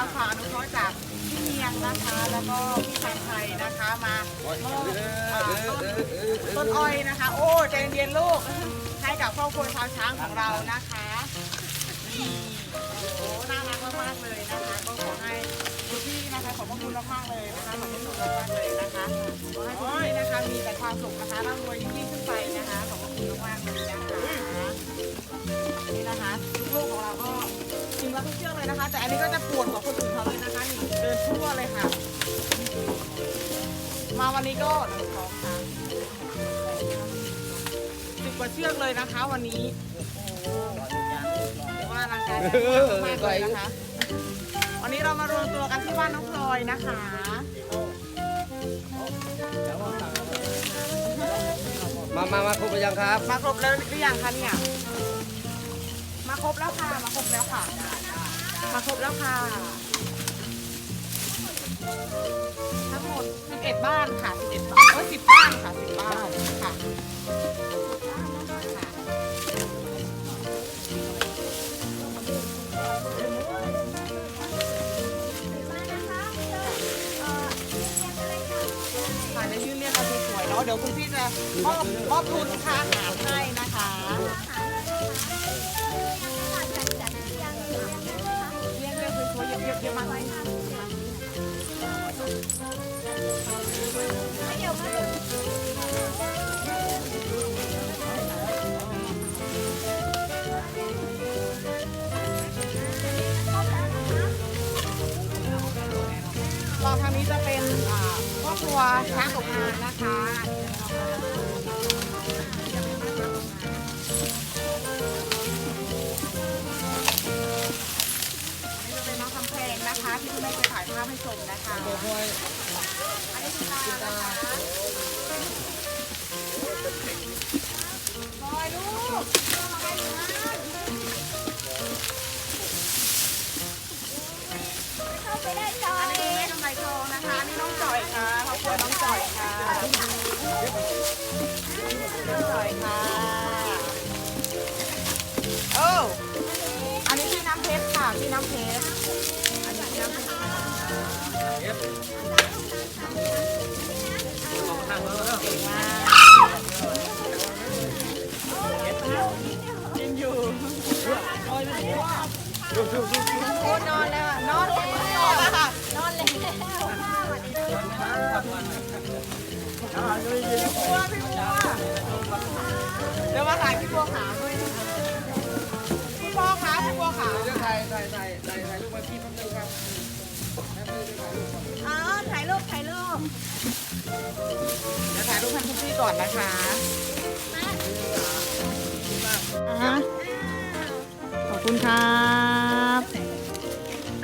รับฝากอนุเคราะห์จากพี่เมียงนะคะ แล้วก็พี่ชายไทยนะคะมามอบอ่าต้นต้นอ้อยนะคะ โอ้ใจเย็นๆลูกให้กับครอบครัวชาวช้างของเรานะคะนี่โอ้น่ารักมากๆเลยนะคะก็ขอให้คุณพี่นะคะขอบพระคุณมากๆเลยนะคะขอบคุณมากๆเลยนะคะขอให้คุณพี่นะคะมีแต่ความสุขนะคะร่ำรวยยิ่งๆขึ้นไปนะคะขอบพระคุณมากๆเลยนะคะ นะคะ แต่อันนี้ก็จะปวดกว่าคนอื่นเขาเลยนะคะนี่เดินทั่วเลยค่ะ มาวันนี้ก็หนึ่งสองสามสิบกว่าเชือกเลยนะคะ วันนี้โอ้โหเรียกว่าร่างกายแข็งแรงมากเลยนะคะ วันนี้เรามารวมตัวกันที่บ้านน้องพลอยนะคะมามามาครบหรือยังครับ มาครบแล้วหรือยังคะเนี่ยมาครบแล้วค่ะ มาครบแล้วค่ะ มาครบแล้วค่ะ ทั้งหมด11บ้านค่ะ11บ้านเอ้ย10บ้านค่ะ10บ้านค่ะค่ะค่ะจะยื่นเรียกกันสวยๆเนาะเดี๋ยวคุณพี่จะมอบมอบทุนค่าอาหารให้นะคะ รองทางนี้จะเป็นอ่าครอบครัวช้างตกงานนะคะ เป็นน้องคำเพลงนะคะ ที่คุณแม่จะถ่ายภาพให้ชมนะคะอันนี้คือตานะคะบอยลูกอะไรอยู่นะอันนี้กำไรทองนะคะนี่น้องจอยค่ะครอบครัวน้องจอยค่ะ นอยู่โอ้ยนอนแล้วอะนอนแล้วอะนอนแล้วพี่บัวพี่บัวเดี๋ยวมาถ่ายพี่บัวขาด้วยนะพี่บัวขาพี่บัวขาวถ่ายถ่ายถ่ายถ่ายถ่ายรูปมาพี่แป๊บนึงครับ ปถ่ายรูปเดี๋ยวถ่ายรูปให้คุณพี่ก่อนนะคะอ่าฮะขอบคุณครับ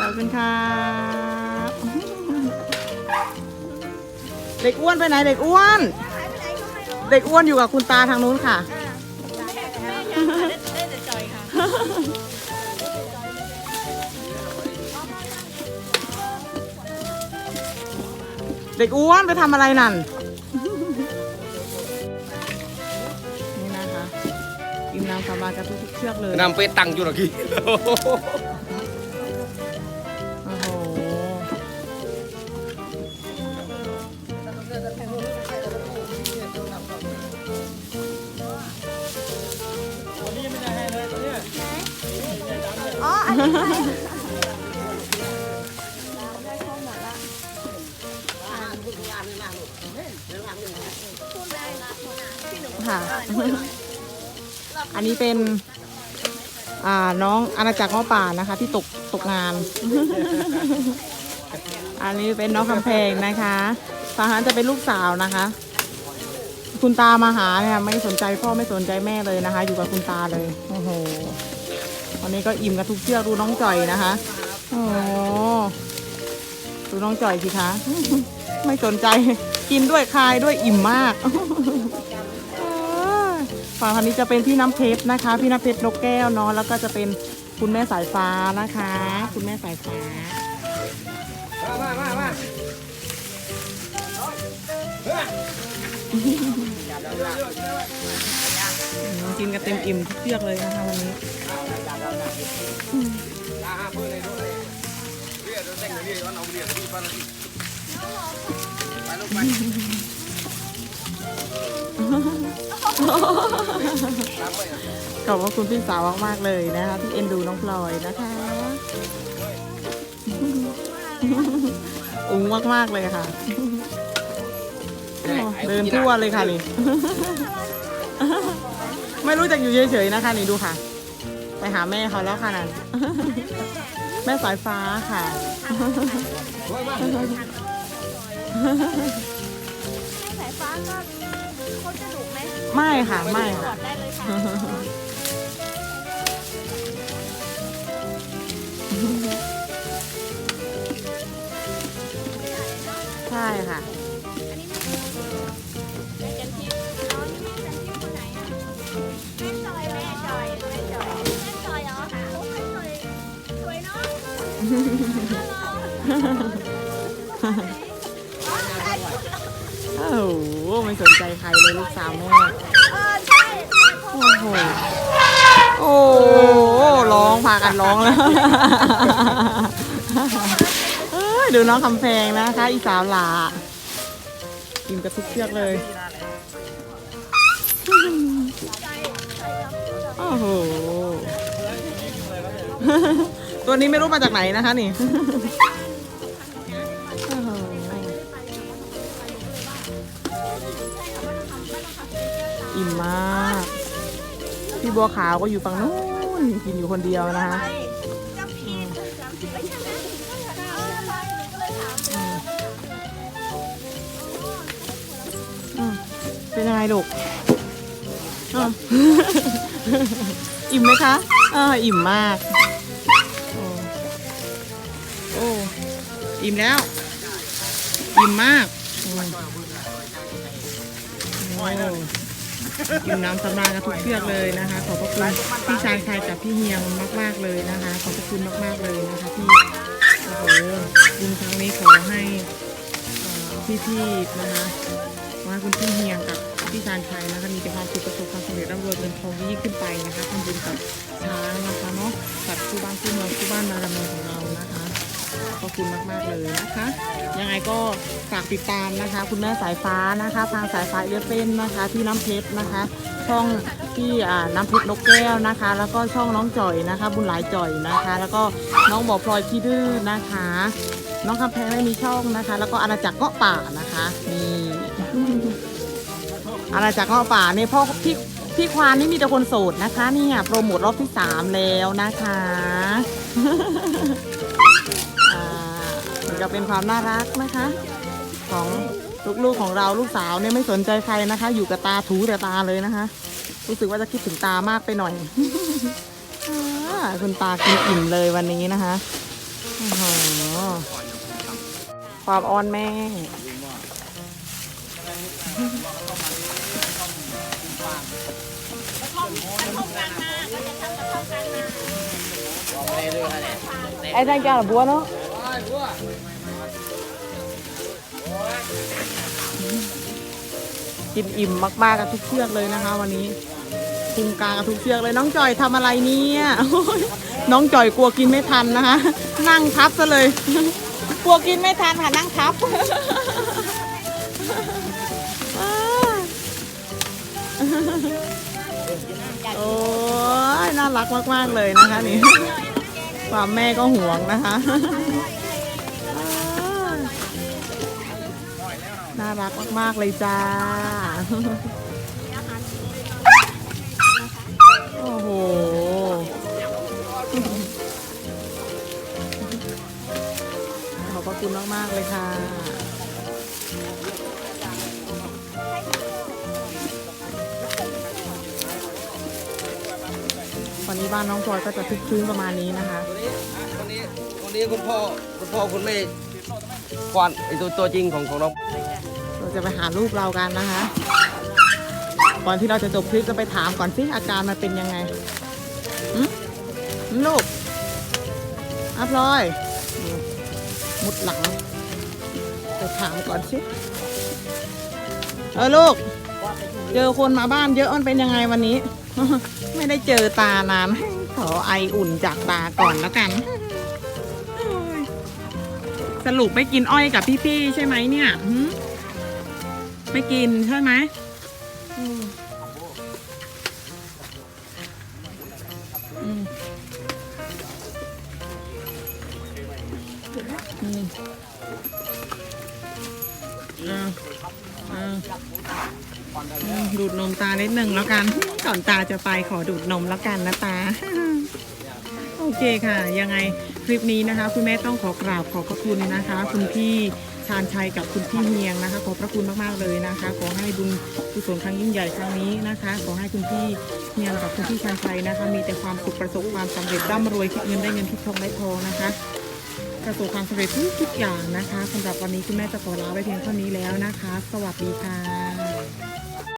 ขอบคุณครับเด็กอ้วนไปไหนเด็กอ้วน เด็กอ้วนอยู่กับคุณตาทางนู้นค่ะ เด็กอ้วนไปทำอะไรนั่น นี่นะคะกินน้ำสาบานกันทุกๆเชือกเลย นำไปตังอยู่หรอกี้โอ้โห อ๋ออันนี้ ค่ะ อันนี้เป็น อ่าน้องอาณาจักรง้อป่านะคะ ที่ตกตกงาน อันนี้เป็นน้องคำแพงนะคะฟาฮันจะเป็นลูกสาวนะคะ คุณตามาหาเนี่ยไม่สนใจพ่อไม่สนใจแม่เลยนะคะ อยู่กับคุณตาเลยโอ้โหวันนี้ก็อิ่มกันทุกเชือกดูน้องจ่อยนะคะโอ้ดูน้องจ่อยสิคะ ไม่สนใจกินด้วยคายด้วยอิ่มมาก ฝั่งทางนี้จะเป็นพี่น้ำเพชรนะคะ พี่น้ำเพชรนกแก้วเนาะแล้วก็จะเป็นคุณแม่สายฟ้านะคะ คุณแม่สายฟ้ามามามากินกันเต็มอิ่มทุกเชือกเลยนะคะวันนี้อ่าเพื่อนเลยด้วยแต่งนี่วันเอาเรียนที่บ้านที่ไปลูกไป ขอบพระคุณพี่สาวมากๆเลยนะคะ ที่เอ็นดูน้องพลอยนะคะอุ้งมากๆเลยค่ะ เดินทั่วเลยค่ะนี่ ไม่รู้จักอยู่เฉยๆนะคะนี่ดูค่ะ ไปหาแม่เขาแล้วค่ะนั่นแม่สายฟ้าค่ะสายฟ้าก็เขาจะดุ ไหมไม่ค่ะไม่กค่ะอดได้เลยค่ะใช่ค่ะอันนี้แม่แม่จันทิพย์น้องนี่แม่จันทิพย์คนไหนอะแม่จอยแม่จอยแม่จอยแม่จอยเหรอค่ะโอ้แม่จอยสวยเนา ไม่สนใจใครเลยลูกสาวแม่เออใช่เพราะโอ้โหโอ้ร้องพากันร้องแล้วเอ้ยดูน้องคำแพงนะคะ อีสาวหลากินกระทุกเชือกเลยโอ้โหตัวนี้ไม่รู้มาจากไหนนะคะนี่ อิ่มมาก พี่บัวขาวก็อยู่ฝั่งนู้นกินอยู่คนเดียวนะคะเป็นยังไงลูกอิ่มไหมคะอ่าอิ่มมาก โอ้ อิ่มแล้ว อิ่มมาก โอ้ อิ่น้ำสำราญกันทุกเชือกเลยนะคะ ขอบพระคุณพี่ชายชายกับพี่เฮียงมาก ๆเลยนะคะ ขอบพระคุณมาก ๆเลยนะคะที่โอ้โหบุญครั้งนี้ขอให้พี่ๆนะคะว่าคุณพี่เฮียงกับพี่ชานชัยนะคะมีแต่ความสุขประสบความสำเร็จร่ำรวยเงินทองยิ่งขึ้นไปนะคะทำบุญกับช้างนะคะเนาะกับคู่บ้านคู่เมืองคู่บ้านนาราเมืองของเราน อบคุณมากๆเลยนะคะ ยังไงก็ฝากติดตามนะคะ คุณแม่สายฟ้านะคะ ทางสายฟ้าเอเฟนนะคะที่น้ำเพชรนะคะ ช่องที่น้ำเพชรนกแก้วนะคะ แล้วก็ช่องน้องจ่อยนะคะ บุญหลายจ่อยนะคะ แล้วก็น้องบ่อพลอยขี้ดื้อนะคะ น้องคำแพงได้มีช่องนะคะ แล้วก็อาณาจักรเงาะป่านะคะนี่อาณาจักรเงาะป่าเนี่ยพ่อพี่พี่ควานนี่มีแต่คนโสดนะคะเนี่ยโปรโมทรอบที่สามแล้วนะคะ ก็เป็นความน่ารักนะคะ ของลูกๆของเราลูกสาวเนี่ยไม่สนใจใครนะคะ อยู่กับตาถูแต่ตาเลยนะคะ รู้สึกว่าจะคิดถึงตามากไปหน่อยอ่าคุณตากินอิ่มเลยวันนี้นะคะโอ้โหความอ้อนแม่ไอ้ท่านแกหรอบัวเนาะ กินอิ่มมากๆกับทุกเชือกเลยนะคะ วันนี้คุมกลางกับทุกเชือกเลยน้องจอยทำอะไรเนี่ยโอ้ยน้องจอยกลัวกินไม่ทันนะคะ นั่งทับซะเลย กลัวกินไม่ทันค่ะนั่งทับโอ้ยน่ารักมากๆเลยนะคะนี่ความแม่ก็ห่วงนะคะ รักมาก ๆ เลยจ้า โอ้โห ขอบพระคุณมาก ๆ เลยค่ะ วันนี้บ้านน้องพลอยก็จะคึกคืนประมาณนี้นะคะคนนี้คนนี้คุณพ่อคุณพ่อคุณแม่ควานไอตัวตัวจริงของของน้อง เราจะไปหาลูกเรากันนะคะ ก่อนที่เราจะจบคลิปจะไปถามก่อนสิอาการมันเป็นยังไงลูกอัพลอย มุดหลังไปถามก่อนสิเออลูก เจอคนมาบ้านเยอะมันเป็นยังไงวันนี้ ไม่ได้เจอตานานขอไออุ่นจากตาก่อนแล้วกัน สรุปไม่กินอ้อยกับพี่ๆใช่ไหมเนี่ย ไม่กินใช่ไหมอืมอืมอืมอืมดูดนมตานิดนึงแล้วกัน ก่อนตาจะไปขอดูดนมแล้วกันนะตา โอเคค่ะ ยังไงคลิปนี้นะคะ คุณแม่ต้องขอกราบขอบพระคุณนะคะ คุณพี่ ชาญชัยกับคุณพี่เมียงนะคะ ขอบพระคุณมากๆเลยนะคะ ขอให้บุญกุศลครั้งยิ่งใหญ่ครั้งนี้นะคะ ขอให้คุณพี่เมียงกับคุณพี่ชาญชัยนะคะ มีแต่ความสุขประสบความสำเร็จร่ำรวยคิดเงินได้เงินคิดทองได้ทองนะคะประสบความสำเร็จทุกๆอย่างนะคะสำหรับวันนี้คุณแม่จะขอลาไปเพียงเท่านี้แล้วนะคะ สวัสดีค่ะ